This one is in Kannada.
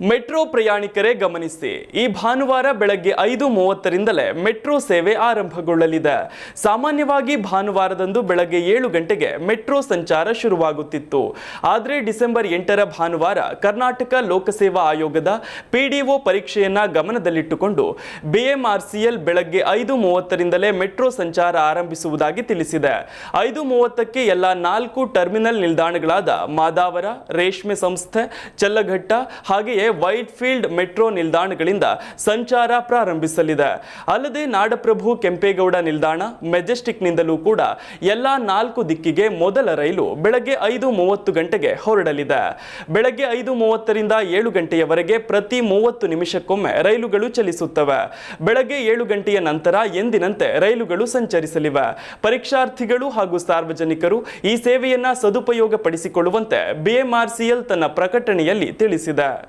ಮೆಟ್ರೋ ಪ್ರಯಾಣಿಕರೇ ಗಮನಿಸಿ, ಈ ಭಾನುವಾರ ಬೆಳಗ್ಗೆ ಐದು ಮೂವತ್ತರಿಂದಲೇ ಮೆಟ್ರೋ ಸೇವೆ ಆರಂಭಗೊಳ್ಳಲಿದೆ. ಸಾಮಾನ್ಯವಾಗಿ ಭಾನುವಾರದಂದು ಬೆಳಗ್ಗೆ ಏಳು ಗಂಟೆಗೆ ಮೆಟ್ರೋ ಸಂಚಾರ ಶುರುವಾಗುತ್ತಿತ್ತು. ಆದರೆ ಡಿಸೆಂಬರ್ ಎಂಟರ ಭಾನುವಾರ ಕರ್ನಾಟಕ ಲೋಕಸೇವಾ ಆಯೋಗದ ಪಿಡಿಒ ಪರೀಕ್ಷೆಯನ್ನ ಗಮನದಲ್ಲಿಟ್ಟುಕೊಂಡು ಬಿಎಂಆರ್ಸಿಎಲ್ ಬೆಳಗ್ಗೆ ಐದು ಮೂವತ್ತರಿಂದಲೇ ಮೆಟ್ರೋ ಸಂಚಾರ ಆರಂಭಿಸುವುದಾಗಿ ತಿಳಿಸಿದೆ. ಐದು ಮೂವತ್ತಕ್ಕೆ ಎಲ್ಲ ನಾಲ್ಕು ಟರ್ಮಿನಲ್ ನಿಲ್ದಾಣಗಳಾದ ಮಾದಾವರ, ರೇಷ್ಮೆ ಸಂಸ್ಥೆ, ಚಲ್ಲಘಟ್ಟ ಹಾಗೆಯೇ ವೈಟ್ ಫೀಲ್ಡ್ ಮೆಟ್ರೋ ನಿಲ್ದಾಣಗಳಿಂದ ಸಂಚಾರ ಪ್ರಾರಂಭಿಸಲಿದೆ. ಅಲ್ಲದೆ ನಾಡಪ್ರಭು ಕೆಂಪೇಗೌಡ ನಿಲ್ದಾಣ, ಮೆಜೆಸ್ಟಿಕ್ನಿಂದಲೂ ಕೂಡ ಎಲ್ಲಾ ನಾಲ್ಕು ದಿಕ್ಕಿಗೆ ಮೊದಲ ರೈಲು ಬೆಳಗ್ಗೆ ಐದು ಮೂವತ್ತು ಗಂಟೆಗೆ ಹೊರಡಲಿದೆ. ಬೆಳಗ್ಗೆ ಐದು ಮೂವತ್ತರಿಂದ ಏಳು ಗಂಟೆಯವರೆಗೆ ಪ್ರತಿ ಮೂವತ್ತು ನಿಮಿಷಕ್ಕೊಮ್ಮೆ ರೈಲುಗಳು ಚಲಿಸುತ್ತವೆ. ಬೆಳಗ್ಗೆ ಏಳು ಗಂಟೆಯ ನಂತರ ಎಂದಿನಂತೆ ರೈಲುಗಳು ಸಂಚರಿಸಲಿವೆ. ಪರೀಕ್ಷಾರ್ಥಿಗಳು ಹಾಗೂ ಸಾರ್ವಜನಿಕರು ಈ ಸೇವೆಯನ್ನ ಸದುಪಯೋಗಪಡಿಸಿಕೊಳ್ಳುವಂತೆ ಬಿಎಂಆರ್ಸಿಎಲ್ ತನ್ನ ಪ್ರಕಟಣೆಯಲ್ಲಿ ತಿಳಿಸಿದೆ.